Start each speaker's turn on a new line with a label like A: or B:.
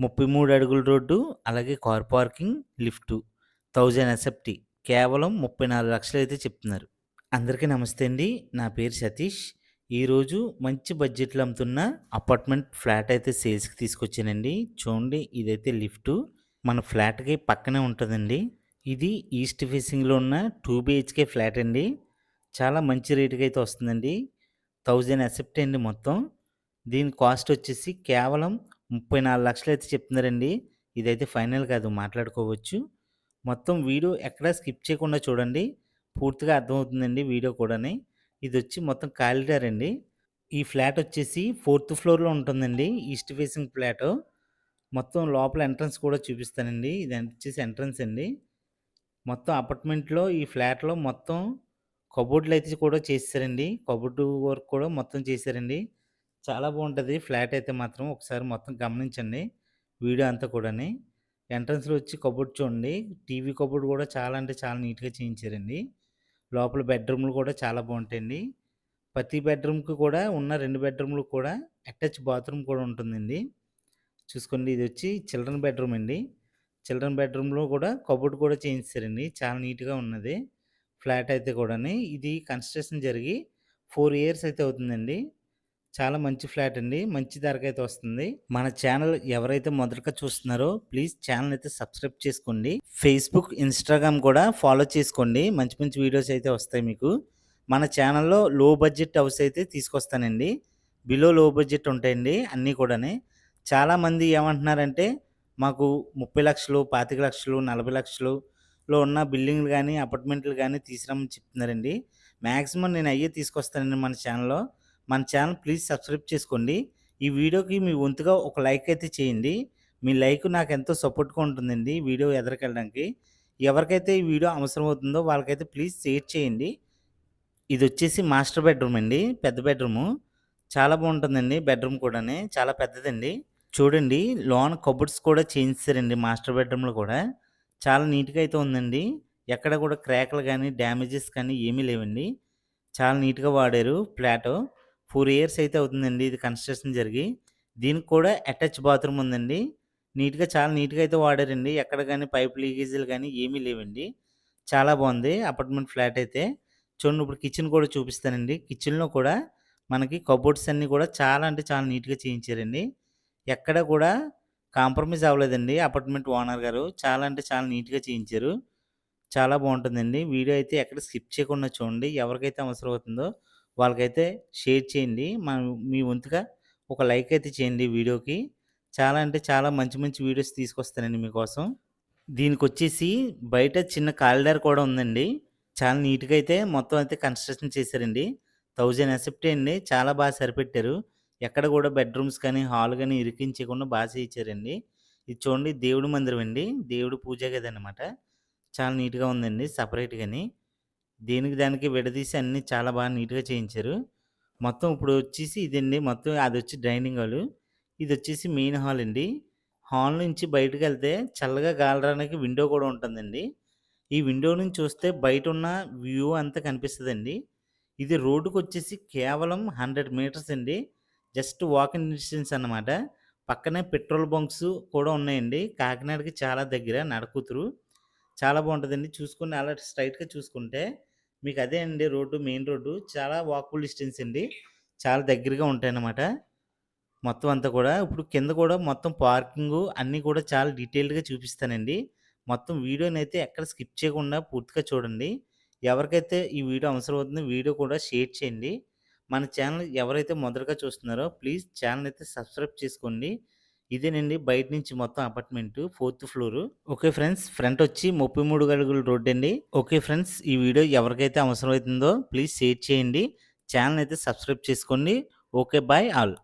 A: ముప్పై మూడు అడుగుల రోడ్డు అలాగే car parking lift thousand SFT. కేవలం ముప్పై నాలుగు లక్షలు అయితే చెప్తున్నారు. అందరికీ నమస్తే అండి. నా పేరు సతీష్. ఈరోజు మంచి బడ్జెట్లో అమ్ముతున్న అపార్ట్మెంట్ ఫ్లాట్ అయితే సేల్స్కి తీసుకొచ్చానండి. చూడండి ఇదైతే లిఫ్టు. మన ఫ్లాట్కి పక్కనే ఉంటుందండి. ఇది ఈస్ట్ ఫేసింగ్లో ఉన్న టూ బిహెచ్కే ఫ్లాట్ అండి. చాలా మంచి రేటుకి అయితే వస్తుందండి. థౌజండ్ అసెప్ట్ అండి మొత్తం. దీని కాస్ట్ వచ్చేసి కేవలం ముప్పై నాలుగు లక్షలు అయితే చెప్తున్నారండి. ఇదైతే ఫైనల్ కాదు మాట్లాడుకోవచ్చు. మొత్తం వీడియో ఎక్కడా స్కిప్ చేయకుండా చూడండి. పూర్తిగా అర్థమవుతుందండి వీడియో కూడాని. ఇది వచ్చి మొత్తం కాలిడార్ అండి ఈ ఫ్లాట్ వచ్చేసి ఫోర్త్ ఫ్లోర్లో ఉంటుందండి. East facing flat. మొత్తం లోపల ఎంట్రన్స్ కూడా చూపిస్తానండి. ఇది వచ్చేసి ఎంట్రన్స్ అండి. మొత్తం అపార్ట్మెంట్లో ఈ ఫ్లాట్లో మొత్తం కబోర్డ్లు అయితే కూడా చేశారండి కబోర్డు వర్క్ కూడా మొత్తం చేశారండి. చాలా బాగుంటుంది. ఫ్లాట్ అయితే మాత్రం ఒకసారి మొత్తం గమనించండి. వీడియో అంతా కూడాని. ఎంట్రన్స్లో వచ్చి కబోర్డ్ చూడండి. టీవీ కబోర్డ్ కూడా చాలా అంటే చాలా నీట్గా చేయించారండి. లోపల బెడ్రూమ్లు కూడా చాలా బాగుంటాయండి. ప్రతి బెడ్రూమ్కి కూడా ఉన్న రెండు బెడ్రూమ్లు కూడా అటాచ్ బాత్రూమ్ కూడా ఉంటుందండి. చూసుకోండి. ఇది వచ్చి చిల్డ్రన్ బెడ్రూమ్ అండి. చిల్డ్రన్ బెడ్రూమ్లో కూడా కబోర్డ్ కూడా చేయించారండి. చాలా నీట్గా ఉన్నది. ఫ్లాట్ అయితే కూడా ఇది కన్స్ట్రక్షన్ జరిగి ఫోర్ ఇయర్స్ అయితే అవుతుందండి. చాలా మంచి ఫ్లాట్ అండి. మంచి ధరకు అయితే వస్తుంది. మన ఛానల్ ఎవరైతే మొదటగా చూస్తున్నారో ప్లీజ్ ఛానల్ అయితే సబ్స్క్రైబ్ చేసుకోండి. ఫేస్బుక్ ఇన్స్టాగ్రామ్ కూడా ఫాలో చేసుకోండి. మంచి మంచి వీడియోస్ అయితే వస్తాయి మీకు. మన ఛానల్లో లో బడ్జెట్ హౌస్ అయితే తీసుకొస్తానండి. బిలో లో బడ్జెట్ ఉంటాయండి అన్నీ కూడా చాలామంది ఏమంటున్నారంటే మాకు ముప్పై లక్షలు పాతిక లక్షలు నలభై లక్షలులో ఉన్న బిల్డింగ్లు కానీ అపార్ట్మెంట్లు కానీ తీసుకురమ్మని చెప్తున్నారండి. మ్యాక్సిమం నేను అయ్యే తీసుకొస్తానండి మన ఛానల్లో. మన ఛానల్ ప్లీజ్ సబ్స్క్రైబ్ చేసుకోండి. ఈ వీడియోకి మీ వంతుగా ఒక లైక్ అయితే చేయండి. మీ లైక్ నాకు ఎంతో సపోర్ట్గా ఉంటుందండి వీడియో ఎదరికెళ్ళడానికి. ఎవరికైతే ఈ వీడియో అవసరం అవుతుందో వాళ్ళకైతే ప్లీజ్ షేర్ చేయండి. ఇది వచ్చేసి మాస్టర్ బెడ్రూమ్ అండి. పెద్ద బెడ్రూము. చాలా బాగుంటుందండి బెడ్రూమ్ కూడా చాలా పెద్దదండి. చూడండి లోన్ కబోర్డ్స్ కూడా చేయించారండి మాస్టర్ బెడ్రూమ్లో కూడా. చాలా నీట్గా అయితే ఉందండి. ఎక్కడ కూడా క్రాక్లు కానీ డ్యామేజెస్ కానీ ఏమీ లేవండి. చాలా నీట్గా వాడారు ఫ్లాటు. ఫోర్ ఇయర్స్ అయితే అవుతుందండి ఇది కన్స్ట్రక్షన్ జరిగి. దీనికి కూడా అటాచ్ బాత్రూమ్ ఉందండి. నీట్గా చాలా నీట్గా అయితే వాడారండి. ఎక్కడ కానీ పైప్ లీకేజీలు కానీ ఏమీ లేవండి. చాలా బాగుంది అపార్ట్మెంట్ ఫ్లాట్ అయితే. చూడండి ఇప్పుడు కిచెన్ కూడా చూపిస్తానండి. కిచెన్లో కూడా మనకి కబోర్డ్స్ అన్నీ కూడా చాలా అంటే చాలా నీట్గా చేయించారండి. ఎక్కడ కూడా కాంప్రమైజ్ అవ్వలేదండి అపార్ట్మెంట్ ఓనర్ గారు. చాలా అంటే చాలా నీట్గా చేయించారు. చాలా బాగుంటుందండి. వీడియో అయితే ఎక్కడ స్కిప్ చేయకుండా చూడండి. ఎవరికైతే అవసరం అవుతుందో వాళ్ళకైతే షేర్ చేయండి. మన మీ వంతుగా ఒక లైక్ అయితే చేయండి వీడియోకి. చాలా అంటే చాలా మంచి మంచి వీడియోస్ తీసుకొస్తానండి మీకోసం. దీనికి వచ్చేసి బయట చిన్న కాలిడార్ కూడా ఉందండి. చాలా నీట్గా అయితే మొత్తం అయితే కన్స్ట్రక్షన్ చేశారండి. థౌజండ్ ఎసెప్టే అండి. చాలా బాగా సరిపెట్టారు. ఎక్కడ కూడా బెడ్రూమ్స్ కానీ హాల్ కానీ ఇరికించకుండా బాగా చేయించారండి. ఇది చూడండి దేవుడి మందిరం అండి. దేవుడు పూజ గది అనమాట చాలా నీట్గా ఉందండి. సపరేట్గాని. దేనికి దానికి విడదీసి అన్నీ చాలా బాగా నీట్గా చేయించారు. మొత్తం ఇప్పుడు వచ్చేసి ఇదండి. మొత్తం అది వచ్చి డైనింగ్ హాల్. ఇది వచ్చేసి మెయిన్ హాల్ అండి. హాల్ నుంచి బయటకు వెళ్తే చల్లగా గాలడానికి విండో కూడా ఉంటుందండి. ఈ విండో నుంచి చూస్తే బయట ఉన్న వ్యూ అంతా కనిపిస్తుందండి. ఇది రోడ్డుకు వచ్చేసి కేవలం హండ్రెడ్ మీటర్స్ అండి. జస్ట్ వాకింగ్ డిస్టెన్స్ అనమాట పక్కనే పెట్రోల్ బంక్స్ కూడా ఉన్నాయండి. కాకినాడకి చాలా దగ్గర నడకూతురు. చాలా బాగుంటుందండి చూసుకుని అలా స్ట్రైట్గా చూసుకుంటే మీకు అదే అండి రోడ్డు మెయిన్ రోడ్డు చాలా వాకబుల్ డిస్టెన్స్ అండి. చాలా దగ్గరగా ఉంటాయన్నమాట. మొత్తం అంతా కూడా ఇప్పుడు కింద కూడా మొత్తం పార్కింగ్ అన్నీ కూడా చాలా డీటెయిల్డ్గా చూపిస్తానండి. మొత్తం వీడియోని అయితే ఎక్కడ స్కిప్ చేయకుండా పూర్తిగా చూడండి. ఎవరికైతే ఈ వీడియో అవసరం అవుతుందో వీడియో కూడా షేర్ చేయండి. మన ఛానల్ ఎవరైతే మొదటగా చూస్తున్నారో ప్లీజ్ ఛానల్ అయితే సబ్స్క్రైబ్ చేసుకోండి. ఇదేనండి బయట నుంచి మొత్తం apartment fourth floor. Okay friends front వచ్చి ముప్పై మూడు గడుగుల రోడ్ అండి. ఓకే ఫ్రెండ్స్ ఈ వీడియో ఎవరికైతే అవసరం అవుతుందో ప్లీజ్ షేర్ చేయండి. ఛానల్ అయితే సబ్స్క్రైబ్ చేసుకోండి. Okay bye all.